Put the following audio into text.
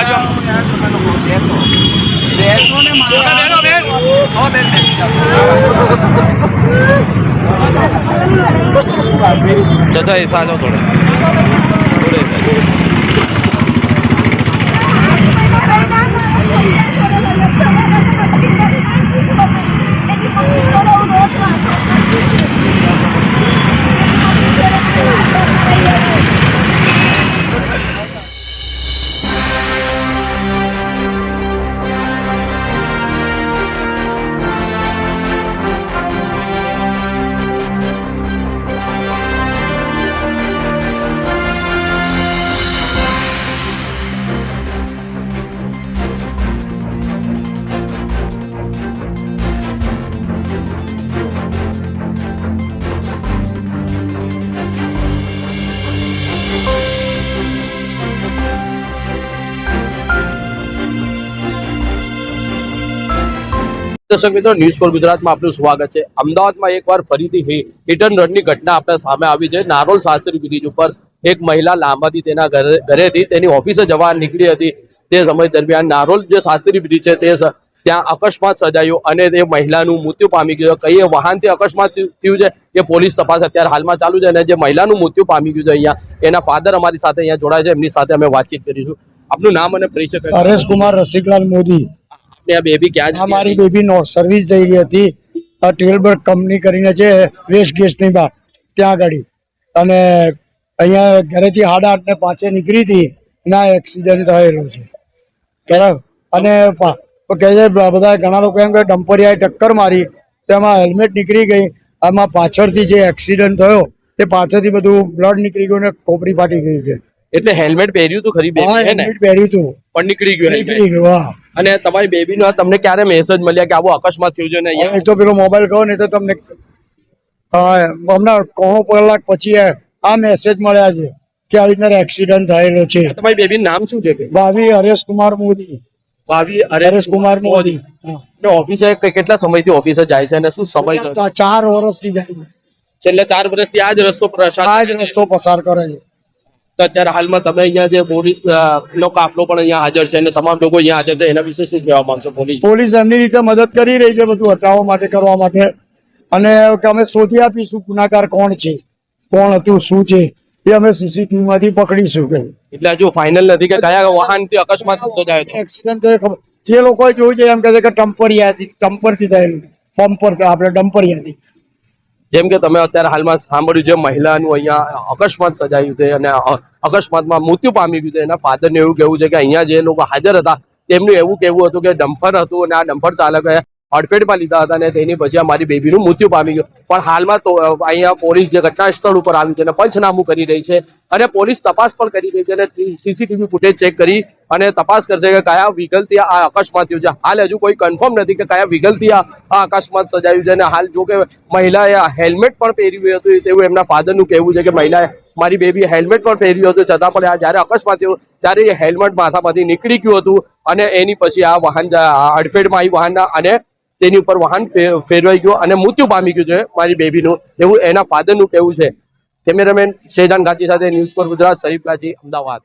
બાજુ આવો. બેઠો બેઠો બેન હો બેન બેસી જાઓ. જતો એ સાજો થોડે દર્શક મિત્રો ન્યૂઝ ફોર ગુજરાતમાં આપનું સ્વાગત છે. અમદાવાદમાં એકવાર ફરીથી હિટ એન્ડ રનની ઘટના આપણા સામે આવી છે. નારોલ શાસ્ત્રી બ્રિજ ઉપર એક મહિલા લાંબાથી તેના ઘરેથી તેની ઓફિસે જવા નીકળી હતી. તે સમય દરમિયાન નારોલ જે શાસ્ત્રી બ્રિજ છે, તે ત્યાં અકસ્માત સર્જાયો અને તે મહિલાનું મૃત્યુ પામી ગયું. કઈ વાહનથી અકસ્માત થયું છે, એ પોલીસ તપાસ અત્યારે હાલમાં ચાલુ છે અને જે મહિલાનું મૃત્યુ પામી ગયું છે અહીંયા, એના ફાધર અમારી સાથે અહીંયા જોડાય છે. એમની સાથે અમે વાતચીત કરીશું. આપનું નામ અને પરિચય હરેશ કુમાર રસિકલાલ મોદી. આપની આ બેબી ક્યાં અમારી મારી બેબી નો સર્વિસ જઈ રહી હતી. આ ટેલબર્ગ કંપની કરીને છે વેસ્ટ ગેસની બહાર ત્યાં આગળ અને અહીંયા ઘરેથી સાડા આઠ ને પાંચે નીકળી હતી ના એક્સિડન્ટ થયેલો છે. બરાબર? અને કે કહે છે બધા ઘણા લોકો એમ કે ડમ્પરિયાએ ટક્કર મારી તેમાં હેલ્મેટ નીકળી ગઈ. આમાં પાછળથી જે એક્સિડન્ટ થયો તે પાછળથી બધું બ્લડ નીકળી ગયું ને ખોપરી ફાટી ગઈ છે. એટલે હેલ્મેટ પહેર્યું હતું ખરી બેબી હે ને? પહેર્યું હતું પણ નીકળી ગયું નીકળી ગયું અને તમારી બેબી નો તમને ક્યારે મેસેજ મળ્યા કે આવો અકસ્માત થયું છે ને અહીંયા? તો પેલો મોબાઈલ કહો ને તો તમને હમણાં કોણો કલાક પછી આ મેસેજ મળ્યા છે કે આવી રીતના એક્સિડન્ટ થયેલો છે. તમારી બેબી નામ શું છે ભાવી હરેશ કુમાર મોદી. ભાવી હરેશ કુમાર મોદી. ઓફિસે કેટલા સમયથી ઓફિસે જાય છે અને શું સમય? ચાર વર્ષથી જાય છે. એટલે ચાર વર્ષથી આ જ રસ્તો આ જ રસ્તો પસાર કરે છે. તો અત્યારે હાલમાં તમે અહીંયા જે પોલીસ નો કાફલો પણ અહીંયા હાજર છે અને તમામ લોકો અહીંયા હાજર છે એના વિશે શું કહેવા માંગશો પોલીસ? પોલીસ એમની રીતે મદદ કરી રહી છે બધું હટાવવા માટે કરવા માટે. અને અમે શોધી આપીશું ગુનાકાર કોણ છે કોણ હતું શું છે એ અમે સીસીટીવી માંથી પકડીશું કે. એટલે હજુ ફાઇનલ નથી કે કયા વાહનથી અકસ્માત સર્જાયો છે? એક્સિડન્ટ જે લોકોએ જોયું છે એમ કહે છે કે ટમ્પરિયાથી ટમ્પરથી થયેલું પંપર આપણે ડમ્પરિયાથી. જેમ કે તમે અત્યારે હાલમાં સાંભળ્યું છે, મહિલાનું અહીંયા અકસ્માત સજાયું છે અને અકસ્માતમાં મૃત્યુ પામી ગયું છે. એના ફાધરને એવું કહેવું છે કે અહીંયા જે લોકો હાજર હતા, તેમનું એવું કહેવું હતું કે ડમ્ફર હતું અને આ ડમ્ફર ચાલકે હડફેટમાં લીધા હતા અને તેની પછી અમારી બેબીનું મૃત્યુ પામી ગયું. પણ હાલમાં તો અહીંયા પોલીસ જે ઘટના સ્થળ ઉપર આવી છે અને પંચનામું કરી રહી છે. અને પોલીસ તપાસ પણ કરી રહી છે અને સીસીટીવી ફૂટેજ ચેક કરી અને તપાસ કરશે કે કયા વિગલથી આ અકસ્માત થયું છે. હાલ હજુ કોઈ કન્ફર્મ નથી કે કયા વિગલથી આ અકસ્માત સજાયું છે અને હાલ જો કે મહિલાએ હેલ્મેટ પણ પહેર્યું હતું તેવું એમના ફાધરનું કહેવું છે કે મહિલાએ મારી બેબી હેલ્મેટ પણ પહેર્યું હતું. છતાં પણ આ જ્યારે અકસ્માત થયો ત્યારે એ હેલ્મેટ માથામાંથી નીકળી ગયું હતું અને એની પછી આ વાહન અડફેટમાં આવી વાહન અને તેની ઉપર વાહન ફેરવાઈ ગયું અને મૃત્યુ પામી ગયું છે મારી બેબીનું એવું એના ફાધરનું કહેવું છે. કેમેરામેન શેજાન ગાંધી સાથે ન્યૂઝ પર ગુજરાત શરીફ ગાજી અમદાવાદ.